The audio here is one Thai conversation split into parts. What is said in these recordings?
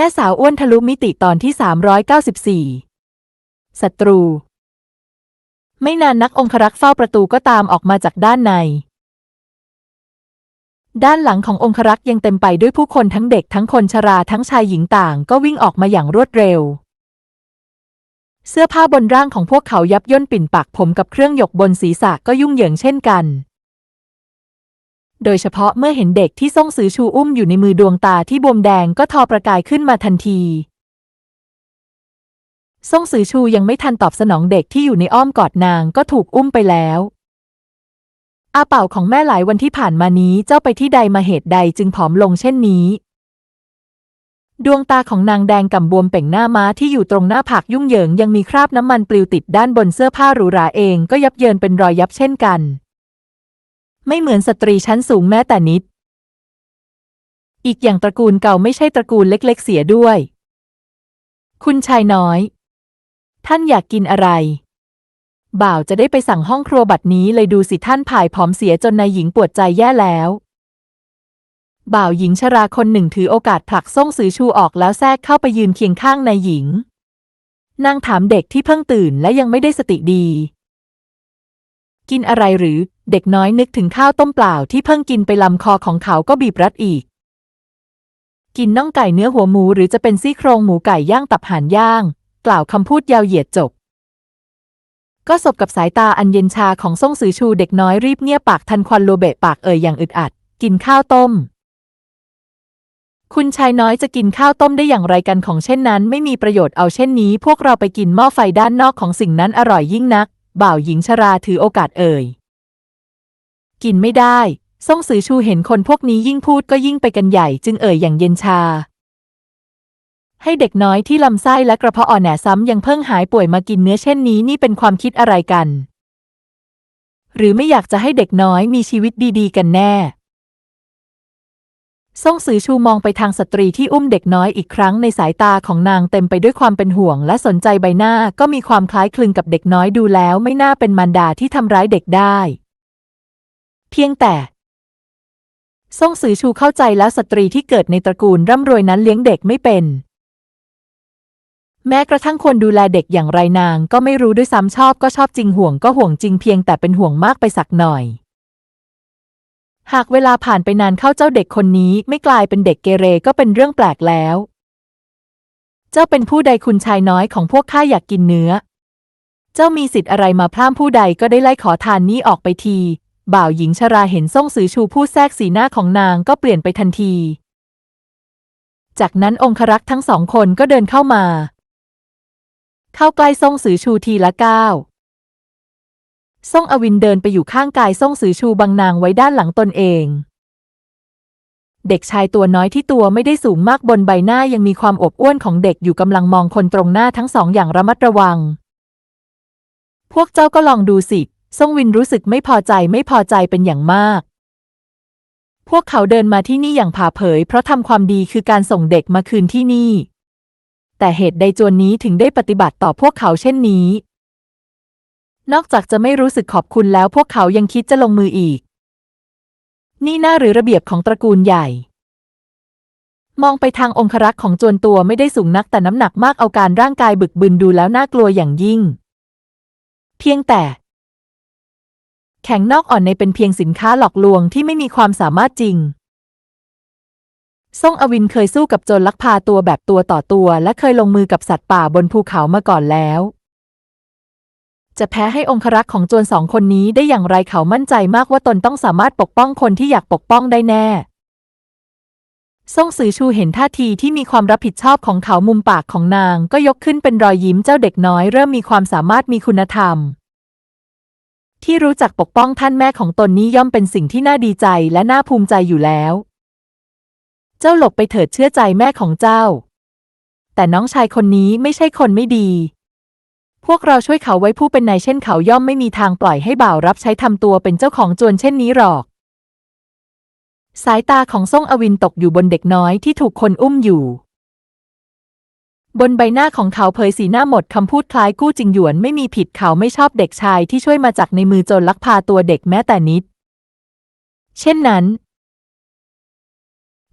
แม่สาวอ้วนทะลุมิติตอนที่ 394 ศัตรู ไม่นานนักองครักษ์เฝ้าประตูก็ตามออกมาจากด้านใน ด้านหลังขององครักษ์ยังเต็มไปด้วยผู้คนทั้งเด็กทั้งคนชราทั้งชายหญิงต่างก็วิ่งออกมาอย่างรวดเร็ว เสื้อผ้าบนร่างของพวกเขายับย่นปิ่นปักผมกับเครื่องหยกบนศีรษะก็ยุ่งเหยิงเช่นกัน โดยเฉพาะเมื่อเห็นเด็กที่ส่งสือชูอุ้มอยู่ในมือดวงตาที่บวมแดงก็ทอประกายขึ้นมาทันทีส่งสือชูยังไม่ทันตอบสนองเด็กที่อยู่ในอ้อมกอดนางก็ถูกอุ้มไปแล้ว อาเป่าของแม่หลายวันที่ผ่านมานี้เจ้าไปที่ใดมาเหตุใดจึงผอมลงเช่นนี้ ดวงตาของนางแดงก่ำบวมเป่งหน้าม้าที่อยู่ตรงหน้าผากยุ่งเหยิงยังมีคราบน้ำมันปลิวติดด้านบนเสื้อผ้าหรูหราเองก็ยับเยินเป็นรอยยับเช่นกัน ไม่เหมือนสตรีชั้นสูงแม้แต่นิด อีกอย่างตระกูลเก่าไม่ใช่ตระกูลเล็กๆเสียด้วย คุณชายน้อย ท่านอยากกินอะไร บ่าวจะได้ไปสั่งห้องครัวบัดนี้เลยดูสิท่านผ่ายผอมเสียจนนายหญิงปวดใจแย่แล้วบ่าวหญิงชราคนหนึ่งถือโอกาสผลักส่งสือชูออกแล้วแทรกเข้าไปยืนเคียงข้างนายหญิง นางถามเด็กที่เพิ่งตื่นและยังไม่ได้สติดี กินอะไรหรือ เด็กน้อยนึกถึงข้าวต้มเปล่าที่เพิ่งกินไปลำคอของเขาก็บีบรัดอีก กินน่องไก่เนื้อหัวหมูหรือจะเป็นซี่โครงหมูไก่ย่างตับห่านย่าง กล่าวคำพูดยาวเหยียดจบ ก็สบกับสายตาอันเย็นชาของส่งสือชูเด็กน้อยรีบเงียบปากทันควันโลเบะปากเอ่ยอย่างอึดอัด กินข้าวต้มคุณชายน้อยจะกินข้าวต้มได้อย่างไรกันของเช่นนั้น ไม่มีประโยชน์เอาเช่นนี้ พวกเราไปกินหม้อไฟด้านนอกของสิ่งนั้นอร่อยยิ่งนัก บ่าวหญิงชราถือโอกาสเอ่ย กินไม่ได้ส่งสือชูเห็นคนพวกนี้ยิ่งพูดก็ยิ่งไปกันใหญ่จึงเอ่ยอย่างเย็นชา ให้เด็กน้อยที่ลำไส้และกระเพาะอ่อนแหนซ้ำยังเพิ่งหายป่วยมากินเนื้อเช่นนี้นี่เป็นความคิดอะไรกัน หรือไม่อยากจะให้เด็กน้อยมีชีวิตดีๆ กันแน่ ส่งสือชูมองไปทางสตรีที่อุ้มเด็กน้อยอีกครั้งในสายตาของนางเต็มไปด้วยความเป็นห่วงและสนใจใบหน้าก็มีความคล้ายคลึงกับเด็กน้อยดูแล้วไม่น่าเป็นมารดาที่ทำร้ายเด็กได้ เพียงแต่ส่งสือชูเข้าใจแล้วสตรีที่เกิดในตระกูลร่ำรวยนั้นเลี้ยงเด็กไม่เป็น แม้กระทั่งคนดูแลเด็กอย่างไรนางก็ไม่รู้ด้วยซ้ำชอบก็ชอบจริงห่วงก็ห่วงจริงเพียงแต่เป็นห่วงมากไปสักหน่อย หากเวลาผ่านไปนานเข้าเจ้าเด็กคนนี้ไม่กลายเป็นเด็กเกเรก็เป็นเรื่องแปลกแล้ว เจ้าเป็นผู้ใดคุณชายน้อยของพวกข้าอยากกินเนื้อ เจ้ามีสิทธิ์อะไรมาพร่ำผู้ใดก็ได้ไล่ขอทานนี้ออกไปที บ่าวหญิงชราเห็นส่งสือชูพูดแทรกสีหน้าของนางก็เปลี่ยนไปทันที จากนั้นองครักษ์ทั้งสองคนก็เดินเข้ามา เข้าใกล้ส่งสือชูทีละก้าว ส่งอวินเดินไปอยู่ข้างกายส่งสือชูบังนางไว้ด้านหลังตนเอง เด็กชายตัวน้อยที่ตัวไม่ได้สูงมากบนใบหน้ายังมีความอบอ้วนของเด็กอยู่กำลังมองคนตรงหน้าทั้งสองอย่างระมัดระวัง พวกเจ้าก็ลองดูสิส่งวินรู้สึกไม่พอใจไม่พอใจเป็นอย่างมาก พวกเขาเดินมาที่นี่อย่างผ่าเผย เพราะทำความดีคือการส่งเด็กมาคืนที่นี่ แต่เหตุใดจวนนี้ถึงได้ปฏิบัติต่อพวกเขาเช่นนี้ นอกจากจะไม่รู้สึกขอบคุณแล้วพวกเขายังคิดจะลงมืออีก นี่น่าหรือระเบียบของตระกูลใหญ่ มองไปทางองครักษ์ของจวนตัวไม่ได้สูงนักแต่น้ำหนักมากเอาการร่างกายบึกบึนดูแล้วน่ากลัวอย่างยิ่ง เพียงแต่ แข็งนอกอ่อนในเป็นเพียงสินค้าหลอกลวงที่ไม่มีความสามารถจริงซ่งอวินเคยสู้กับโจรลักพาตัวแบบตัวต่อตัว และเคยลงมือกับสัตว์ป่าบนภูเขามาก่อนแล้ว จะแพ้ให้องครักษ์ของโจรสองคนนี้ได้อย่างไรเขามั่นใจมากว่าตนต้องสามารถปกป้องคนที่อยากปกป้องได้แน่ซ่งสือชูเห็นท่าทีที่มีความรับผิดชอบของเขามุมปากของนางก็ยกขึ้นเป็นรอยยิ้มเจ้าเด็กน้อยเริ่มมีความสามารถมีคุณธรรม ที่รู้จักปกป้องท่านแม่ของตนนี้ย่อมเป็นสิ่งที่น่าดีใจและน่าภูมิใจอยู่แล้ว เจ้าหลบไปเถิดเชื่อใจแม่ของเจ้า แต่น้องชายคนนี้ไม่ใช่คนไม่ดี พวกเราช่วยเขาไว้ผู้เป็นนายเช่นเขาย่อมไม่มีทางปล่อยให้บ่าวรับใช้ทำตัวเป็นเจ้าของจวนเช่นนี้หรอก สายตาของซ่งอวินตกอยู่บนเด็กน้อยที่ถูกคนอุ้มอยู่ บนใบหน้าของเขาเผยสีหน้าหมดคำพูดคล้ายกู้จริงหยวนไม่มีผิดเขาไม่ชอบเด็กชายที่ช่วยมาจากในมือจรลักพาตัวเด็กแม้แต่นิด เช่นนั้น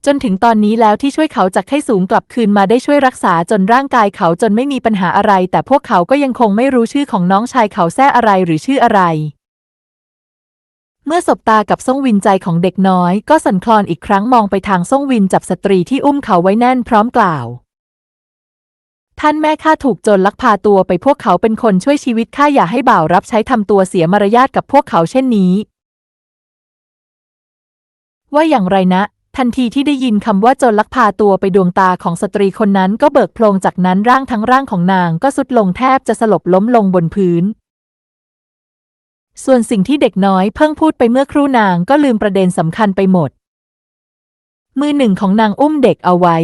จนถึงตอนนี้แล้วที่ช่วยเขาจากไข้สูงกลับคืนมาได้ช่วยรักษาจนร่างกายเขาจนไม่มีปัญหาอะไร แต่พวกเขาก็ยังคงไม่รู้ชื่อของน้องชายเขาแท้อะไรหรือชื่ออะไร เมื่อสบตากับซ่งวินใจของเด็กน้อย ก็สั่นคลอนอีกครั้งมองไปทางซ่งวินจับสตรีที่อุ้มเขาไว้แน่นพร้อมกล่าว ท่านแม่ข้าถูกจรลักพาตัวไปพวกเขาเป็นคนช่วยชีวิตข้าอย่าให้บ่าวรับใช้ทำตัวเสียมารยาทกับพวกเขาเช่นนี้ว่าอย่างไรนะ ทันทีที่ได้ยินคำว่าโจรลักพาตัวไปดวงตาของสตรีคนนั้นก็เบิกโพลงจากนั้นร่างทั้งร่างของนางก็สุดลงแทบจะสลบล้มลงบนพื้น ส่วนสิ่งที่เด็กน้อยเพิ่งพูดไปเมื่อครู่นางก็ลืมประเด็นสำคัญไปหมด มือหนึ่งของนางอุ้มเด็กเอาไว้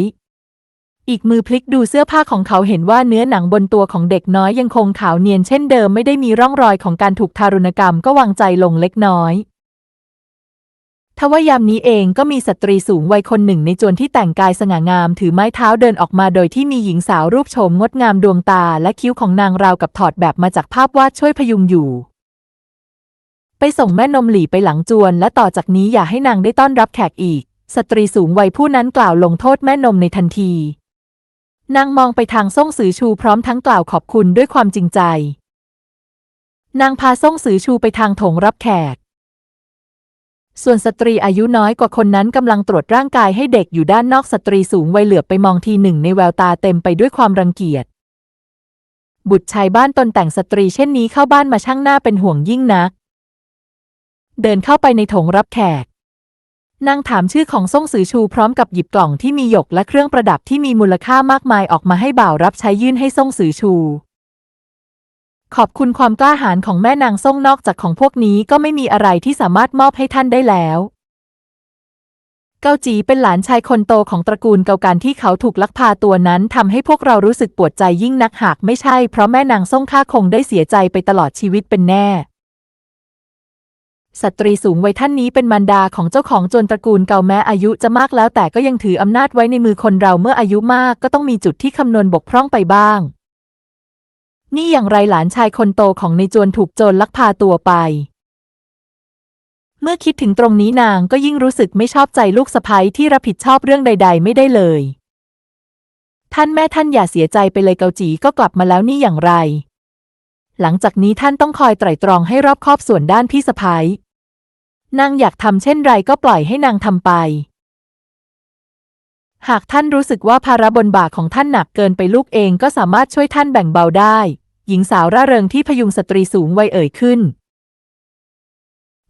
อีกมือพลิกดูเสื้อผ้าของเขาเห็นว่าเนื้อหนังบนตัวของเด็กน้อยยังคงขาวเนียนเช่นเดิมไม่ได้มีร่องรอยของการถูกทารุณกรรมก็วางใจลงเล็กน้อย ทว่ายามนี้เองก็มีสตรีสูงวัยคนหนึ่งในจวนที่แต่งกายสง่างาม ถือไม้เท้าเดินออกมาโดยที่มีหญิงสาวรูปโฉมงดงามดวงตาและคิ้วของนางราวกับถอดแบบมาจากภาพวาดช่วยพยุงอยู่ ไปส่งแม่นมหลี่ไปหลังจวน และต่อจากนี้อย่าให้นางได้ต้อนรับแขกอีก สตรีสูงวัยผู้นั้นกล่าวลงโทษแม่นมในทันที นางมองไปทางซ่งสือชูพร้อมทั้งกล่าวขอบคุณด้วยความจริงใจ นางพาซ่งสือชูไปทางโถงรับแขก ส่วนสตรีอายุน้อยกว่าคนนั้นกำลังตรวจร่างกายให้เด็กอยู่ด้านนอกสตรีสูงวัยเหลือบไปมองทีหนึ่งในแววตาเต็มไปด้วยความรังเกียจ บุตรชายบ้านตนแต่งสตรีเช่นนี้เข้าบ้านมาช่างหน้าเป็นห่วงยิ่งนัก เดินเข้าไปในโถงรับแขกนางถามชื่อของซ่งสือชูพร้อมกับหยิบกล่องที่มีหยกและเครื่องประดับที่มีมูลค่ามากมายออกมาให้บ่าวรับใช้ยื่นให้ซ่งสือชู ขอบคุณความกล้าหาญของแม่นางซ่งนอกจากของพวกนี้ก็ไม่มีอะไรที่สามารถมอบให้ท่านได้แล้ว เกาจีเป็นหลานชายคนโตของตระกูลเกาการที่เขาถูกลักพาตัวนั้นทำให้พวกเรารู้สึกปวดใจยิ่งนักหากไม่ใช่เพราะแม่นางซ่งข้าคงได้เสียใจไปตลอดชีวิตเป็นแน่สตรีสูงวัยท่านนี้เป็นมารดาของเจ้าของจรตระกูลเก่าแม้อายุจะมากแล้วแต่ก็ยังถืออำนาจไว้ในมือคนเราเมื่ออายุมากก็ต้องมีจุดที่คำนวณบกพร่องไปบ้าง นี่อย่างไรหลานชายคนโตของในจวนถูกโจรลักพาตัวไป เมื่อคิดถึงตรงนี้นางก็ยิ่งรู้สึกไม่ชอบใจลูกสะใภ้ที่รับผิดชอบเรื่องใด ๆ ไม่ได้เลย ท่านแม่ท่านอย่าเสียใจไปเลยเกาจีก็กลับมาแล้วนี่อย่างไร หลังจากนี้ท่านต้องคอยไตร่ตรองให้รอบคอบส่วนด้านพี่สะพ้ายนางอยากทำเช่นไรก็ปล่อยให้นางทำไป หากท่านรู้สึกว่าภาระบนบ่าของท่านหนักเกินไปลูกเองก็สามารถช่วยท่านแบ่งเบาได้ หญิงสาวร่าเริงที่พยุงสตรีสูงวัยเอ่ยขึ้น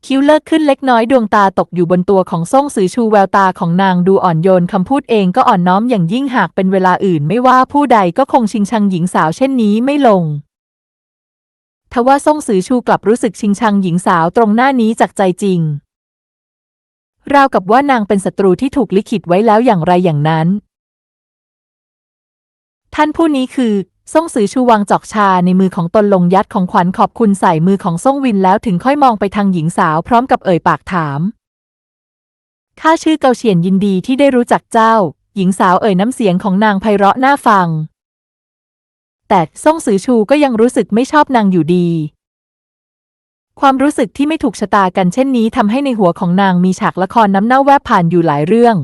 คิ้วเลิกขึ้นเล็กน้อยดวงตาตกอยู่บนตัวของซ่งสือชูแววตาของนางดูอ่อนโยนคำพูดเองก็อ่อนน้อมอย่างยิ่งหากเป็นเวลาอื่น ไม่ว่าผู้ใดก็คงชิงชังหญิงสาวเช่นนี้ไม่ลงทว่าซ่งสือชูกลับรู้สึกชิงชังหญิงสาวตรงหน้านี้จากใจจริงราวกับว่านางเป็นศัตรูที่ถูกลิขิตไว้แล้วอย่างไรอย่างนั้น ท่านผู้นี้คือ ซ่งสือชูวางจอกชาในมือของตนลงยัดของขวัญขอบคุณใส่มือของซ่งวินแล้วถึงค่อยมองไปทางหญิงสาวพร้อมกับเอ่ยปากถาม ข้าชื่อเกาเฉียนยินดีที่ได้รู้จักเจ้า หญิงสาวเอ่ยน้ำเสียงของนางไพเราะน่าฟัง แต่ซ่งสือชูก็ยังรู้สึกไม่ชอบนางอยู่ดี ความรู้สึกที่ไม่ถูกชะตากันเช่นนี้ทำให้ในหัวของนางมีฉากละครน้ำเน่าแวบผ่านอยู่หลายเรื่อง